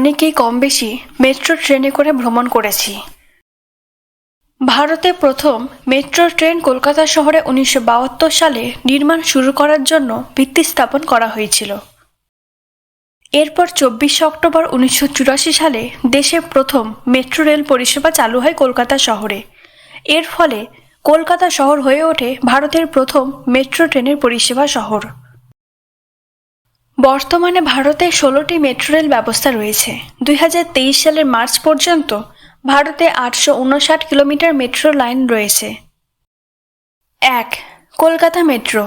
অনেকেই কম বেশি মেট্রো ট্রেনে করে ভ্রমণ করেছি। ভারতে প্রথম মেট্রো ট্রেন কলকাতা শহরে উনিশশো বাহাত্তর সালে নির্মাণ শুরু করার জন্য ভিত্তি স্থাপন করা হয়েছিল। এরপর চব্বিশে অক্টোবর উনিশশো চুরাশি সালে দেশে প্রথম মেট্রো রেল পরিষেবা চালু হয় কলকাতা শহরে। এর ফলে কলকাতা শহর হয়ে ওঠে ভারতের প্রথম মেট্রো ট্রেনের পরিষেবা শহর। বর্তমানে ভারতে ষোলোটি মেট্রো রেল ব্যবস্থা রয়েছে। দুই হাজার তেইশ সালের মার্চ পর্যন্ত ভারতে আটশো উনষাট কিলোমিটার মেট্রো লাইন রয়েছে। এক, কলকাতা মেট্রো।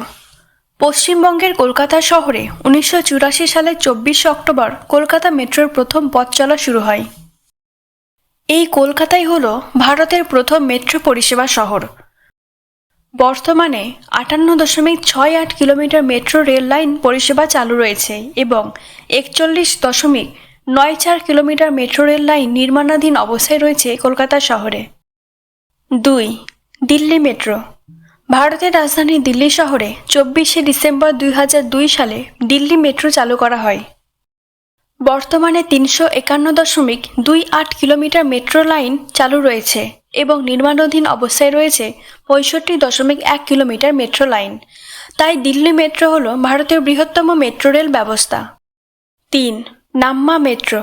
পশ্চিমবঙ্গের কলকাতা শহরে উনিশশো চুরাশি সালের চব্বিশে অক্টোবর কলকাতা মেট্রোর প্রথম পথ চলা শুরু হয়। এই কলকাতাই হল ভারতের প্রথম মেট্রো পরিষেবা শহর। বর্তমানে আটান্ন দশমিক ছয় আট কিলোমিটার মেট্রো রেল লাইন পরিষেবা চালু রয়েছে এবং একচল্লিশ দশমিক নয় চার কিলোমিটার মেট্রো রেল লাইন নির্মাণাধীন অবস্থায় রয়েছে কলকাতা শহরে। দুই, দিল্লি মেট্রো। ভারতের রাজধানী দিল্লি শহরে চব্বিশে ডিসেম্বর দুই হাজার দুই সালে দিল্লি মেট্রো চালু করা হয়। বর্তমানে তিনশো একান্ন দশমিক দুই আট কিলোমিটার মেট্রো লাইন চালু রয়েছে। এবং নির্মাণাধীন অবস্থায় রয়েছে পঁয়ষট্টি দশমিক এক কিলোমিটার মেট্রো লাইন। তাই দিল্লি মেট্রো হল ভারতের বৃহত্তম মেট্রো রেল ব্যবস্থা। তিন, নাম্মা মেট্রো।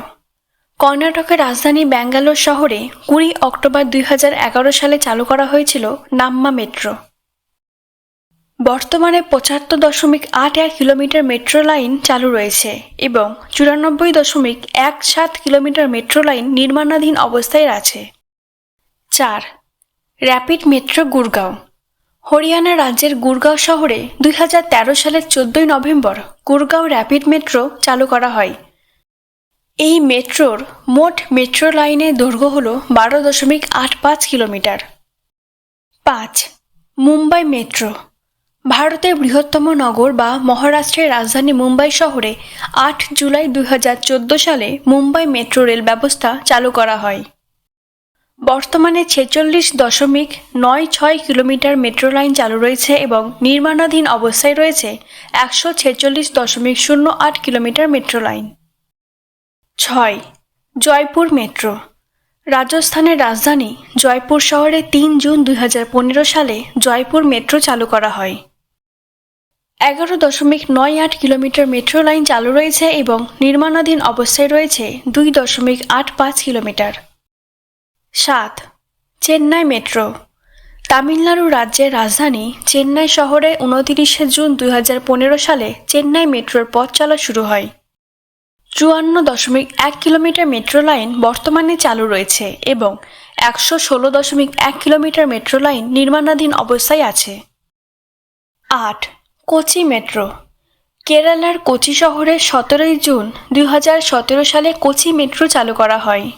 কর্ণাটকের রাজধানী ব্যাঙ্গালোর শহরে কুড়ি অক্টোবর দুই হাজার এগারো সালে চালু করা হয়েছিল নাম্মা মেট্রো। বর্তমানে পঁচাত্তর দশমিক আট এক কিলোমিটার মেট্রো লাইন চালু রয়েছে এবং চুরানব্বই দশমিক এক সাত কিলোমিটার মেট্রো লাইন নির্মাণাধীন অবস্থায় আছে। চার, র্যাপিড মেট্রো গুরগাঁও। হরিয়ানা রাজ্যের গুরগাঁও শহরে দুই হাজার তেরো সালের চোদ্দই নভেম্বর গুরগাঁও র্যাপিড মেট্রো চালু করা হয়। এই মেট্রোর মোট মেট্রো লাইনের দৈর্ঘ্য হল বারো দশমিক আট পাঁচ কিলোমিটার। পাঁচ, মুম্বাই মেট্রো। ভারতের বৃহত্তম নগর বা মহারাষ্ট্রের রাজধানী মুম্বাই শহরে আট জুলাই দু হাজার চোদ্দ সালে মুম্বাই মেট্রো রেল ব্যবস্থা চালু করা হয়। বর্তমানে ছেচল্লিশ দশমিক নয় ছয় কিলোমিটার মেট্রো লাইন চালু রয়েছে এবং নির্মাণাধীন অবস্থায় রয়েছে একশো ছেচল্লিশ দশমিক শূন্য আট কিলোমিটার মেট্রো লাইন। ছয়, জয়পুর মেট্রো। রাজস্থানের রাজধানী জয়পুর শহরে তিন জুন দু হাজার পনেরো সালে জয়পুর মেট্রো চালু করা হয়। এগারো দশমিক নয় আট কিলোমিটার মেট্রো লাইন চালু রয়েছে এবং নির্মাণাধীন অবস্থায় রয়েছে দুই দশমিক আট পাঁচ কিলোমিটার। সাত, চেন্নাই মেট্রো। তামিলনাড়ু রাজ্যের রাজধানী চেন্নাই শহরে উনতিরিশে জুন দুই হাজার পনেরো সালে চেন্নাই মেট্রোর পথ চলা শুরু হয়। চুয়ান্ন দশমিক এক কিলোমিটার মেট্রো লাইন বর্তমানে চালু রয়েছে এবং একশো ষোলো দশমিক এক কিলোমিটার মেট্রো লাইন নির্মাণাধীন অবস্থায় আছে। আট, কোচি মেট্রো। কেরালার কোচি শহরে সতেরোই জুন দুই হাজার সতেরো সালে কোচি মেট্রো চালু করা হয়।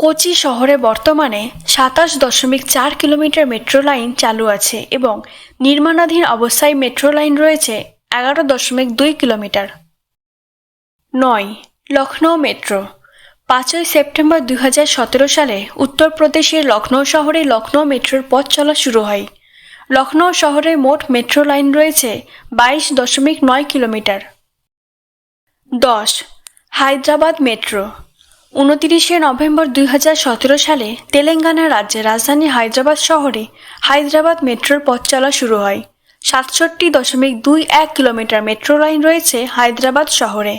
কোচি শহরে বর্তমানে সাতাশ দশমিক চার কিলোমিটার মেট্রো লাইন চালু আছে এবং নির্মাণাধীন অবস্থায় মেট্রো লাইন রয়েছে এগারো দশমিক দুই কিলোমিটার। নয় লখনৌ মেট্রো। পাঁচই সেপ্টেম্বর দু হাজার সতেরো সালে উত্তরপ্রদেশের লখনৌ শহরে লখনৌ মেট্রোর পথ চলা শুরু হয়। লখনৌ শহরে মোট মেট্রো লাইন রয়েছে বাইশ দশমিক নয় কিলোমিটার। দশ, হায়দ্রাবাদ মেট্রো। উনতিরিশে নভেম্বর দুই হাজার সতেরো সালে তেলেঙ্গানা রাজ্যের রাজধানী হায়দ্রাবাদ শহরে হায়দ্রাবাদ মেট্রোর পথ চলা শুরু হয়। সাতষট্টি দশমিক দুই এক কিলোমিটার মেট্রো লাইন রয়েছে হায়দ্রাবাদ শহরে।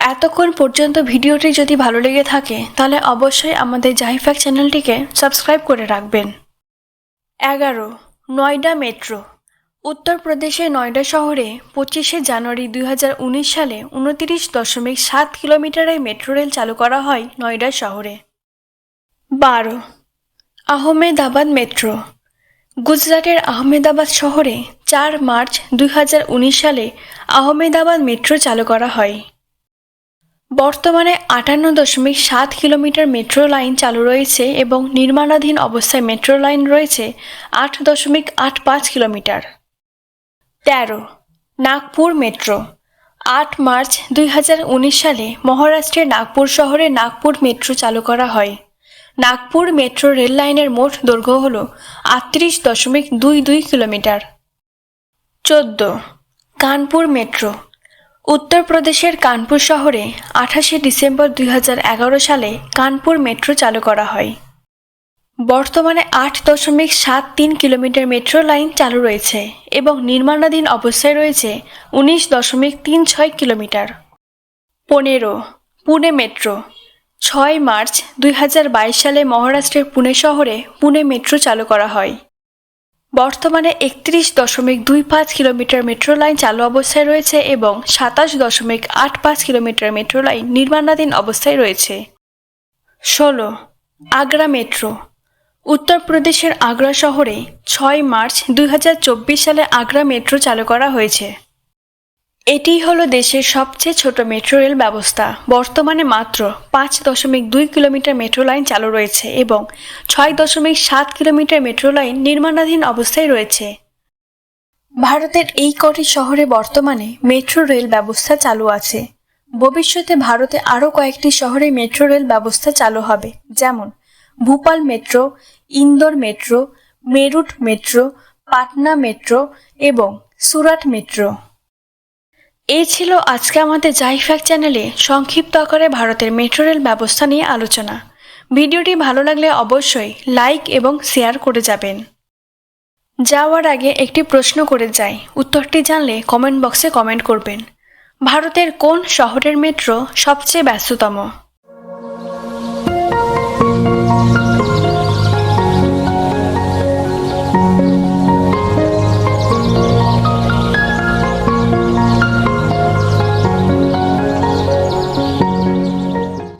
এতক্ষণ পর্যন্ত ভিডিওটি যদি ভালো লেগে থাকে, তাহলে অবশ্যই আমাদের জাহিফ্যাক চ্যানেলটিকে সাবস্ক্রাইব করে রাখবেন। এগারো, নয়ডা মেট্রো উত্তরপ্রদেশের নয়ডা শহরে পঁচিশে জানুয়ারি দুই হাজার উনিশ সালে উনতিরিশ দশমিক সাত কিলোমিটারের মেট্রো রেল চালু করা হয় নয়ডা শহরে। বারো, আহমেদাবাদ মেট্রো। গুজরাটের আহমেদাবাদ শহরে চার মার্চ দুই হাজার উনিশ সালে আহমেদাবাদ মেট্রো চালু করা হয়। বর্তমানে আটান্ন দশমিক সাত কিলোমিটার মেট্রো লাইন চালু রয়েছে এবং নির্মাণাধীন অবস্থায় মেট্রো লাইন রয়েছে আট দশমিক আট পাঁচ কিলোমিটার। তেরো, নাগপুর মেট্রো। আট মার্চ দুই হাজার উনিশ সালে মহারাষ্ট্রের নাগপুর শহরে নাগপুর মেট্রো চালু করা হয়। নাগপুর মেট্রো রেল লাইনের মোট দৈর্ঘ্য হল আটত্রিশ দশমিক দুই দুই কিলোমিটার। চোদ্দ, কানপুর মেট্রো। উত্তরপ্রদেশের কানপুর শহরে আঠাশে ডিসেম্বর দুই হাজার এগারো সালে কানপুর মেট্রো চালু করা হয়। বর্তমানে আট দশমিক সাত তিন কিলোমিটার মেট্রো লাইন চালু রয়েছে এবং নির্মাণাধীন অবস্থায় রয়েছে উনিশ দশমিক তিন ছয় কিলোমিটার। পনেরো, পুনে মেট্রো। ছয় মার্চ দুই হাজার বাইশ সালে মহারাষ্ট্রের পুনে শহরে পুনে মেট্রো চালু করা হয়। বর্তমানে একত্রিশ দশমিক দুই পাঁচ কিলোমিটার মেট্রো লাইন চালু অবস্থায় রয়েছে এবং সাতাশ দশমিক আট পাঁচ কিলোমিটার মেট্রো লাইন নির্মাণাধীন অবস্থায় রয়েছে। ষোলো, আগ্রা মেট্রো। উত্তরপ্রদেশের আগ্রা শহরে ছয় মার্চ দুই হাজার চব্বিশ সালে আগ্রা মেট্রো চালু করা হয়েছে। এটিই হলো দেশের সবচেয়ে ছোট মেট্রো রেল ব্যবস্থা। বর্তমানে মাত্র পাঁচ দশমিক দুই কিলোমিটার মেট্রো লাইন চালু রয়েছে এবং ছয় দশমিক সাত কিলোমিটার মেট্রো লাইন নির্মাণাধীন অবস্থায় রয়েছে। ভারতের এই কটি শহরে বর্তমানে মেট্রো রেল ব্যবস্থা চালু আছে। ভবিষ্যতে ভারতে আরও কয়েকটি শহরে মেট্রো রেল ব্যবস্থা চালু হবে, যেমন Bhopal metro, Indore metro, Meerut metro, Patna metro এবং সুরাট মেট্রো। এই ছিল আজকে আমাদের জাইফ্যাক চ্যানেলে সংক্ষিপ্ত আকারে ভারতের মেট্রো রেল ব্যবস্থা নিয়ে আলোচনা। ভিডিওটি ভালো লাগলে অবশ্যই লাইক এবং শেয়ার করে যাবেন। যাওয়ার আগে একটি প্রশ্ন করে যাই। উত্তরটি জানলে কমেন্ট বক্সে কমেন্ট করবেন। ভারতের কোন শহরের মেট্রো সবচেয়ে ব্যস্ততম?